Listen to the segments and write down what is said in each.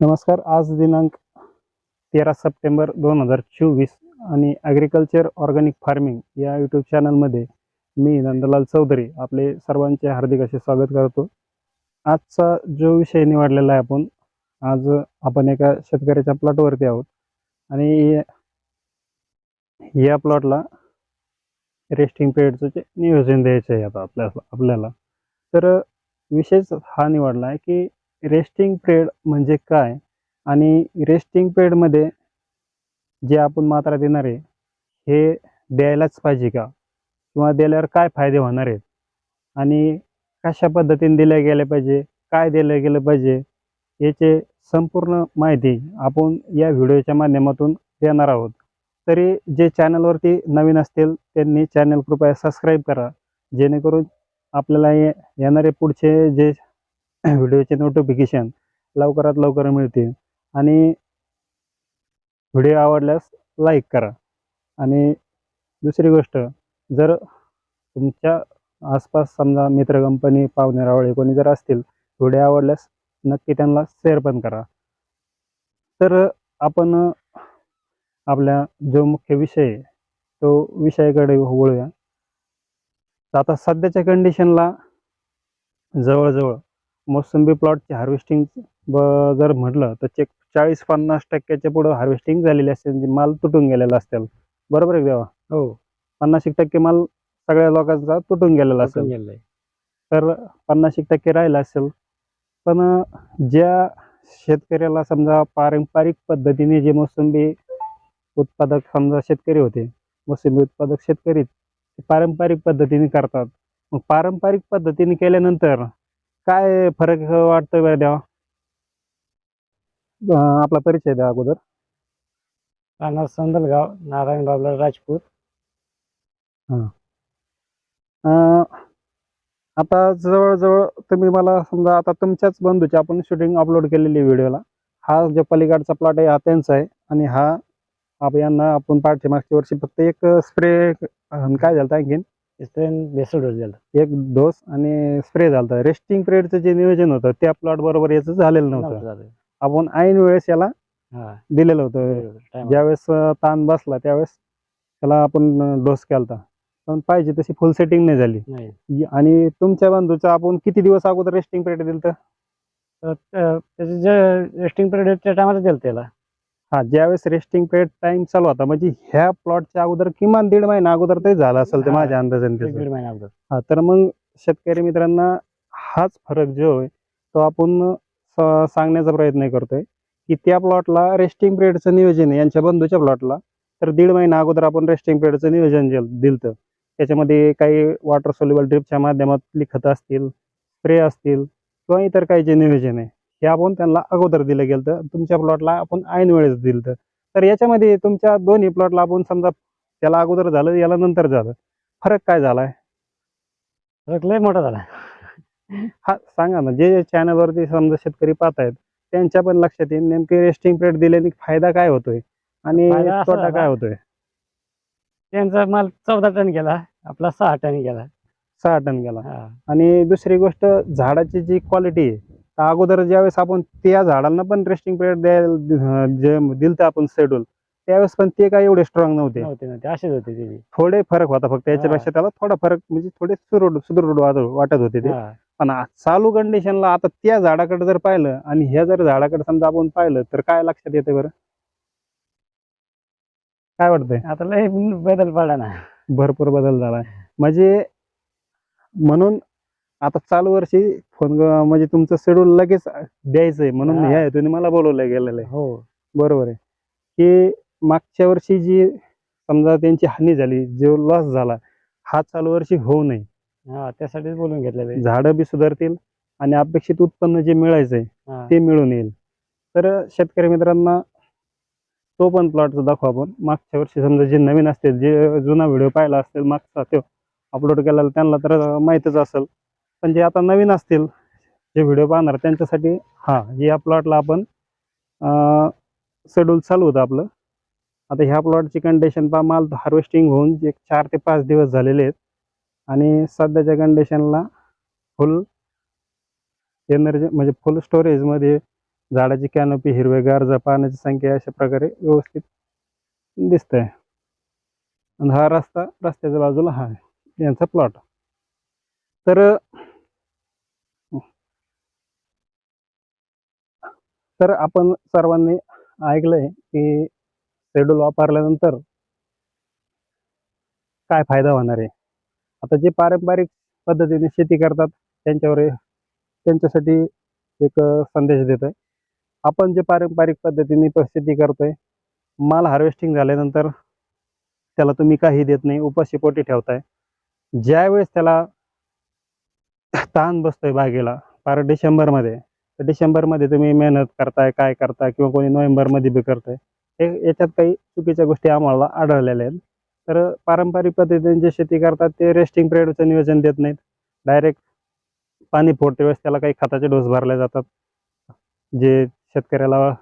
नमस्कार आज दिनांक तेरा सप्टेंबर दोन हजार चोवीस आणि ॲग्रिकल्चर ऑर्गॅनिक फार्मिंग या यूट्यूब चॅनलमध्ये मी नंदलाल चौधरी आपले सर्वांचे हार्दिक असे स्वागत करतो. आजचा जो विषय निवडलेला आहे आपण आज आपण एका शेतकऱ्याच्या प्लॉटवरती आहोत आणि या प्लॉटला रेस्टिंग पिरियडचं जे नियोजन द्यायचं आहे आता आपल्या आपल्याला. तर विशेष हा निवडला आहे की रेस्टिंग पिरियड म्हणजे काय? आणि रेस्टिंग पिरियडमध्ये जे आपण मात्रा देणार आहे हे द्यायलाच पाहिजे का? किंवा दिल्यावर काय फायदे होणार आहेत? आणि कशा पद्धतीने दिल्या गेल्या पाहिजे? काय दिलं गेलं पाहिजे? याचे संपूर्ण माहिती आपण या व्हिडिओच्या माध्यमातून देणार आहोत. तरी जे चॅनलवरती नवीन असतील त्यांनी चॅनल कृपया सबस्क्राईब करा. जेणेकरून आपल्याला ये- येणारे पुढचे जे व्हिडिओचे नोटिफिकेशन लवकरात लवकर मिळतील. आणि व्हिडिओ आवडल्यास लाईक करा. आणि दुसरी गोष्ट जर तुमच्या आसपास समजा मित्र कंपनी पाहुणे रावळे कोणी जर असतील व्हिडिओ आवडल्यास नक्की त्यांना शेअर पण करा. तर आपण आपल्या जो मुख्य विषय आहे तो विषयाकडे वळूया. तर आता सध्याच्या कंडिशनला जवळजवळ मोसंबी प्लॉटची हार्वेस्टिंग जर म्हटलं तर चेक चाळीस पन्नास टक्क्याच्या पुढं हार्वेस्टिंग झालेली असेल म्हणजे माल तुटून गेलेला असेल. बरोबर आहे देवा हो. पन्नास एक टक्के माल सगळ्या लोकांचा तुटून गेलेला असेल. तर पन्नास एक टक्के राहिला असेल. पण ज्या शेतकऱ्याला समजा पारंपरिक पद्धतीने जे मोसंबी उत्पादक समजा शेतकरी होते मोसंबी उत्पादक शेतकरी पारंपरिक पद्धतीने करतात. मग पारंपरिक पद्धतीने केल्यानंतर काय फरक वाटतोय बरं द्यावा आपला परिचय द्या अगोदर. राहणार संदलगाव नारायण बाबला राजपूत. अं, आता जवळजवळ तुम्ही मला समजा आता तुमच्याच बंधूची आपण शूटिंग अपलोड केलेली व्हिडिओला हा जो पलीकडचा प्लॉट आहे हा त्यांचा आहे. आणि हा आप यांना आपण पाठच्या मागच्या वर्षी फक्त एक स्प्रे काय झालं आणखीन? स्प्रेन बेसड डोस एक डोस आणि स्प्रे झालं रेस्टिंग पिरियडचं जे नियोजन होतं त्या प्लॉट बरोबर याचं झालेलं नव्हतं. आपण ऐन वेळेस याला हा, दिलेलं होतं. ज्यावेळेस ताण बसला त्यावेळेस त्याला आपण डोस केलता. पण पाहिजे तशी फुल सेटिंग नाही झाली. आणि तुमच्या बंधूचा आपण किती दिवस अगोदर रेस्टिंग पिरियड दिलं तर त्याचं जे रेस्टिंग पिरियड त्या टायमाला दिलं त्याला. हा ज्यावेळेस रेस्टिंग पिरियड टाइम चालू होता म्हणजे ह्या प्लॉटच्या अगोदर किमान दीड महिना अगोदर तरी झाला असेल ते. माझ्या अंदाजाने. दीड महिना अगोदर हा तर मग शेतकरी मित्रांना हाच फरक जो आहे तो आपण सांगण्याचा प्रयत्न करतोय की त्या प्लॉटला रेस्टिंग पिरियडचं नियोजन आहे यांच्या बंधूच्या प्लॉटला तर दीड महिना अगोदर आपण रेस्टिंग पिरियडचं नियोजन दिलं त्याच्यामध्ये काही वॉटर सोल्युबल ड्रिपच्या माध्यमातली खतं असतील स्प्रे असतील किंवा इतर काही जे नियोजन आहे हे आपण त्यांना अगोदर दिलं गेलं तर तुमच्या प्लॉटला आपण ऐन वेळेस दिलं तर याच्यामध्ये तुमच्या दोन्ही प्लॉटला आपण समजा त्याला अगोदर झालं याला नंतर झालं. फरक काय झालाय? फरक लय मोठा झाला हा सांगा ना जे चॅनलवरती समजा शेतकरी पाहत आहेत त्यांच्या पण लक्षात येईल. नेमके रेस्टिंग पिरियड दिल्याने फायदा काय होतोय? आणि तोटा काय होतोय? त्यांचा माल चौदा टन गेला आपला सहा टन गेला. सहा टन गेला. आणि दुसरी गोष्ट झाडाची जी क्वालिटी आहे तर अगोदर ज्यावेळेस आपण त्या झाडांना पण रेस्टिंग पिरियड द्यायला जे दिलं आपण शेड्यूल त्यावेळेस पण ते काय एवढे स्ट्रॉंग नव्हते. असेच होते थोडे फरक होता फक्त याच्यापेक्षा त्याला थोडा फरक म्हणजे थोडे सुदृढ सुदृढ वाट- वाटत होते ते. पण चालू कंडिशनला आता त्या झाडाकडे जर पाहिलं आणि ह्या जर झाडाकडे समजा आपण पाहिलं तर काय लक्षात येते बरं? काय वाटतंय? आता लय बदल पडला ना. भरपूर बदल झालाय म्हणजे म्हणून आता चालू वर्षी फोन म्हणजे तुमचं शेड्यूल लगेच द्यायचंय म्हणून. ह्या हेतूने मला बोलवलं गेलेलं आहे. हो. बरोबर आहे. की मागच्या वर्षी जी समजा त्यांची हानी झाली जो लॉस झाला हा चालू वर्षी होऊ नये. हा त्यासाठीच बोलून घेतलेलं झाडं बी सुधारतील आणि अपेक्षित उत्पन्न जे मिळायचंय. ते मिळून येईल. तर शेतकरी मित्रांना तो पण प्लॉटचा दाखवू आपण. मागच्या वर्षी समजा जे नवीन असतील जे जुना व्हिडिओ पाहिला असेल मागचा तो अपलोड केलेला त्यांना तर माहीतच असेल. पण जे आता नवीन असतील जे व्हिडिओ पाहणार त्यांच्यासाठी हा या प्लॉटला आपण शेड्यूल चालू होतं आपलं. आता ह्या प्लॉटची कंडिशन पहा माल हार्वेस्टिंग होऊन जे चार ते पाच दिवस झालेले आहेत. आणि सध्याच्या कंडिशनला फुल एनर्जी म्हणजे फुल स्टोरेजमध्ये झाडाची कॅनोपी हिरवेगार ज पाण्याची संख्या अशा प्रकारे व्यवस्थित दिसतंय. आणि हा रस्ता रस्त्याच्या बाजूला हा यांचा प्लॉट तर तर आपण सर्वांनी ऐकलंय की शेड्यूल वापरल्यानंतर काय फायदा होणार आहे? आता जे पारंपरिक पद्धतीने शेती करतात त्यांच्यावर त्यांच्यासाठी एक संदेश संदेश देतोय. आपण जे पारंपरिक पद्धतीने शेती करतोय माल हार्वेस्टिंग झाल्यानंतर त्याला तुम्ही काही देत नाही उपाशीपोटी ठेवताय. ज्यावेळेस त्याला ताण बसतोय बागेला पार डिसेंबरमध्ये डिसेंबरमध्ये तुम्ही मेहनत करताय काय करताय किंवा कोणी नोव्हेंबरमध्ये बी करताय हे याच्यात काही चुकीच्या गोष्टी आम्हाला आढळलेल्या आहेत. तर पारंपरिक पद्धतीने जे शेती करतात ते रेस्टिंग पिरियडचं नियोजन देत नाहीत. डायरेक्ट पाणी फोडते वेळेस त्याला काही खताचे डोस भरले जातात. जे शेतकऱ्याला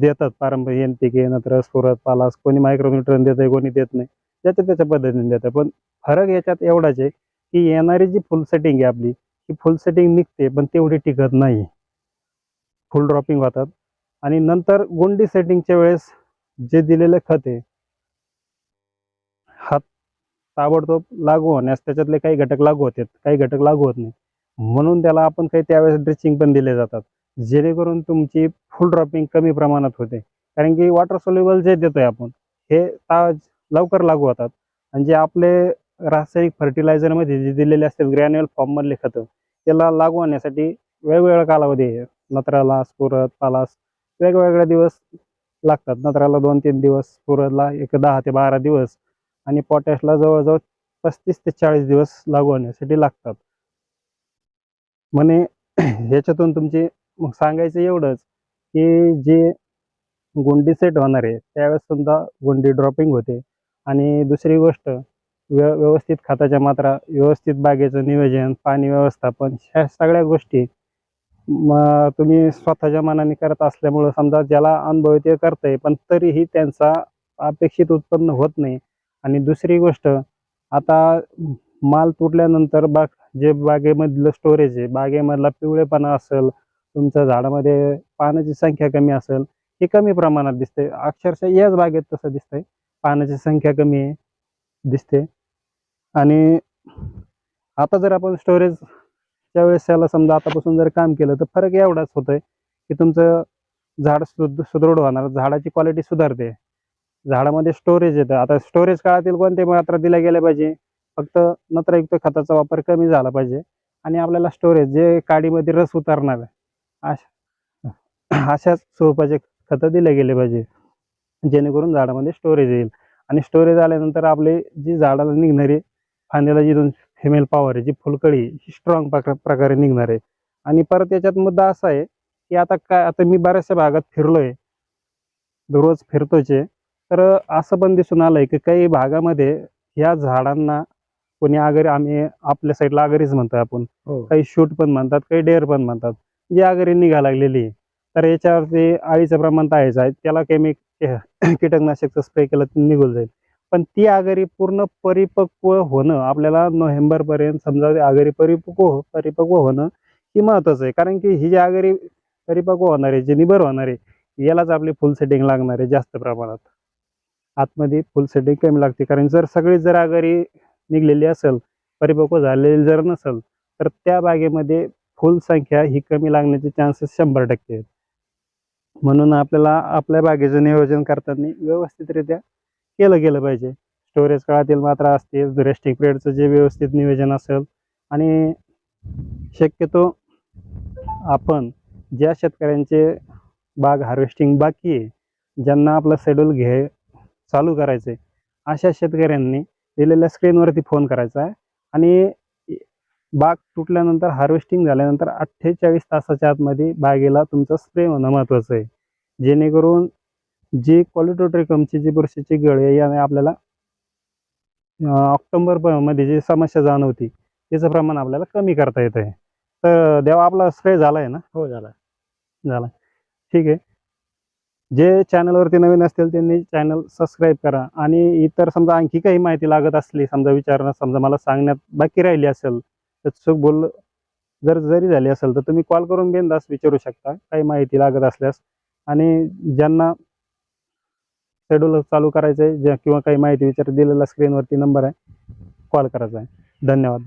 देतात पारंपरिक एन पी के नत्र सुरत पालास कोणी मायक्रोन्युट्रन देत आहे कोणी देत नाही. ज्याच्या त्याच्या पद्धतीने देतं पण फरक याच्यात एवढाच आहे की येणारी जी फुल सेटिंग आहे आपली की फुल सेटिंग निघते पण तेवढी टिकत नाही. फुल ड्रॉपिंग होतात. आणि नंतर गुंडी सेटिंगच्या वेळेस जे दिलेले खत आहे हात ताबडतोब लागू होण्यास त्याच्यातले काही घटक लागू होतात काही घटक लागू होत नाही. म्हणून त्याला आपण काही त्यावेळेस ड्रेचिंग पण दिले जातात. जेणेकरून तुमची फुल ड्रॉपिंग कमी प्रमाणात होते. कारण की वॉटर सोल्युबल जे देतोय आपण हे ताज लवकर लागू होतात. आणि जे आपले रासायनिक फर्टिलायझरमध्ये जे दिलेले असतात ग्रॅन्युअल फॉर्ममधले खतं त्याला लागू होण्यासाठी वेगवेगळा कालावधी आहे. नत्राला स्फुरत पालास वेगवेगळे दिवस लागतात. नत्राला दोन तीन दिवस स्फुरतला एक दहा ते बारा दिवस आणि पोटॅशला जवळजवळ पस्तीस ते चाळीस दिवस लागू होण्यासाठी लागतात. म्हणे ह्याच्यातून तुमची मग सांगायचं एवढंच की जे गुंडी सेट होणार आहे त्यावेळेस सुद्धा गुंडी ड्रॉपिंग होते. आणि दुसरी गोष्ट व्य व्यवस्थित खताच्या मात्रा व्यवस्थित बागेचं नियोजन पाणी व्यवस्थापन ह्या सगळ्या गोष्टी मग तुम्ही स्वतःच्या मनाने करत असल्यामुळं समजा ज्याला अनुभव ते करतंय पण तरीही त्यांचा अपेक्षित उत्पन्न होत नाही. आणि दुसरी गोष्ट आता माल तुटल्यानंतर बाग जे बागेमधलं स्टोरेज आहे बागेमधला पिवळेपणा असेल तुमच्या झाडामध्ये पाण्याची संख्या कमी असेल हे कमी प्रमाणात दिसते अक्षरशः याच बागेत तसं दिसतंय. पाण्याची संख्या कमी आहे दिसते. आणि आता जर आपण स्टोरेजच्या वेळेस त्याला समजा आतापासून जर काम केलं तर फरक एवढाच होतोय की तुमचं झाड सुद सुदृढ होणार. झाडाची क्वालिटी सुधारते. झाडामध्ये स्टोरेज येतं. आता स्टोरेज काळातील कोणते मात्रा दिल्या गेल्या पाहिजे? फक्त नत्रयुक्त खताचा वापर कमी झाला पाहिजे. आणि आपल्याला स्टोरेज जे काडीमध्ये रस उतारणार आहे अशा अशाच स्वरूपाचे खतं दिले गेले पाहिजे. जेणेकरून झाडामध्ये स्टोरेज येईल. आणि स्टोरेज आल्यानंतर आपले जी झाडाला निघणारी फांद्याला जी दोन फिमेल पॉवर आहे जी फुलकळी ही स्ट्रॉंग प्रकारे निघणार आहे. आणि परत याच्यात मुद्दा असा आहे की आता काय आता मी बऱ्याचशा भागात फिरलोय दररोज फिरतोच आहे. तर असं पण दिसून आलंय की काही भागामध्ये ह्या झाडांना कोणी आगरी आम्ही आपल्या साईडला आगरीच म्हणतो आपण. हो. काही शूट पण म्हणतात काही डेअर पण म्हणतात. जी आगरी निघा लागलेली आहे तर याच्यावरती आळीचं प्रमाण टाळायचं आहे. त्याला केमिक कीटकनाशकचं स्प्रे केलं तर निघून जाईल. पण ती आगरी पूर्ण परिपक्व होणं आपल्याला नोव्हेंबरपर्यंत समजा ती आगरी परिपक्व परिपक्व होणं ही महत्वाचं आहे. कारण की ही जी आगरी परिपक्व होणार आहे जी निबर होणार आहे यालाच आपली फुल सेटिंग लागणार आहे जास्त प्रमाणात. आतमध्ये फुल सेटिंग कमी लागते. कारण जर सगळी जर आगरी निघलेली असेल परिपक्व झालेली जर नसेल तर त्या बागेमध्ये फुल संख्या ही कमी लागण्याचे चान्सेस शंभर टक्के आहेत. म्हणून आपल्याला आपल्या बागेचं नियोजन करताना व्यवस्थितरित्या केलं गेलं पाहिजे. स्टोरेज काळातील मात्रा असतील रेस्टिंग पिरियडचं जे व्यवस्थित नियोजन असेल आणि शक्यतो आपण ज्या शेतकऱ्यांचे बाग हार्वेस्टिंग बाकी आहे ज्यांना आपलं शेड्यूल घे चालू करायचं आहे अशा शेतकऱ्यांनी दिलेल्या स्क्रीनवरती फोन करायचा आहे. आणि बाग तुटल्यानंतर हार्वेस्टिंग झाल्यानंतर अठ्ठेचाळीस तासाच्या आतमध्ये बागेला तुमचं स्प्रे होणं महत्त्वाचं आहे. जेणेकरून जी क्वालिटोट्रिकमची जी बुरशीची गळ आहे याने आपल्याला ऑक्टोबरमध्ये जी समस्या जाणवती त्याचं प्रमाण आपल्याला कमी करता येत आहे. तर देवा आपला स्प्रे झाला आहे ना? हो झाला झाला ठीक आहे. जे चॅनलवरती नवीन असतील त्यांनी चॅनल सबस्क्राईब करा. आणि इतर समजा आणखी काही माहिती लागत असली समजा विचारणं समजा मला सांगण्यात बाकी राहिली असेल तर चूक बोल जर जरी झाली असेल तर तुम्ही कॉल करून बिनधास्त विचारू शकता. काही माहिती लागत असल्यास. आणि ज्यांना शेड्यूल चालू करायचं आहे ज्या किंवा काही माहिती विचार दिलेला स्क्रीनवरती नंबर आहे. कॉल करायचा आहे. धन्यवाद.